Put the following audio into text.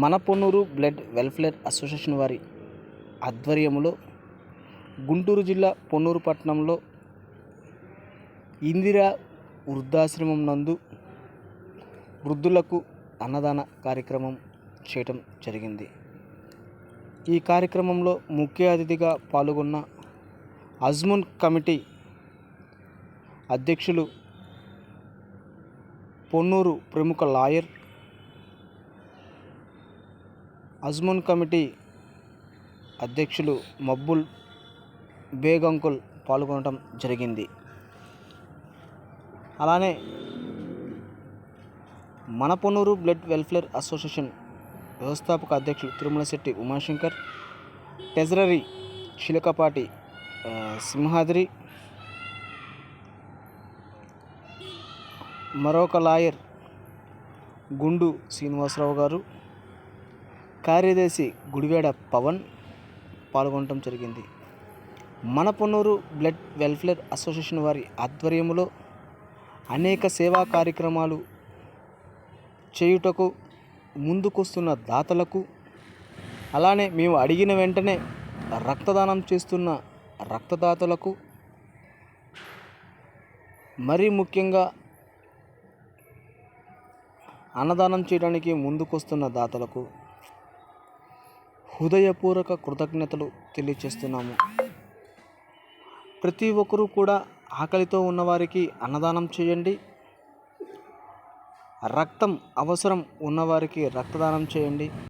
మన Ponnuru blood welfare association వారి ఆధ్వర్యంలో గుంటూరు జిల్లా పొన్నూరు పట్టణంలో ఇందిరా వృద్ధాశ్రమం నందు వృద్ధులకు అన్నదాన కార్యక్రమం చేయటం జరిగింది. ఈ కార్యక్రమంలో ముఖ్య అతిథిగా పాల్గొన్న అజ్మున్ కమిటీ అధ్యక్షులు పొన్నూరు ప్రముఖ లాయర్ అజ్మున్ కమిటీ అధ్యక్షులు మబ్బుల్ బేగంకుల్ పాల్గొనడం జరిగింది. అలానే మనపొన్నూరు బ్లడ్ వెల్ఫేర్ అసోసియేషన్ వ్యవస్థాపక అధ్యక్షులు తిరుమల శెట్టి ఉమాశంకర్ ట్రెజరరీ చిలకపాటి సింహాద్రి మరొక లాయర్ గుండు శ్రీనివాసరావు గారు కార్యదర్శి గుడివేడ పవన్ పాల్గొనడం జరిగింది. మన పొన్నూరు బ్లడ్ వెల్ఫేర్ అసోసియేషన్ వారి ఆధ్వర్యంలో అనేక సేవా కార్యక్రమాలు చేయుటకు ముందుకొస్తున్న దాతలకు అలానే మేము అడిగిన వెంటనే రక్తదానం చేస్తున్న రక్తదాతలకు మరీ ముఖ్యంగా అన్నదానం చేయడానికి ముందుకొస్తున్న దాతలకు హృదయపూర్వక కృతజ్ఞతలు తెలియచేస్తున్నాము. ప్రతి ఒక్కరూ కూడా ఆకలితో ఉన్నవారికి అన్నదానం చేయండి. రక్తం అవసరం ఉన్నవారికి రక్తదానం చేయండి.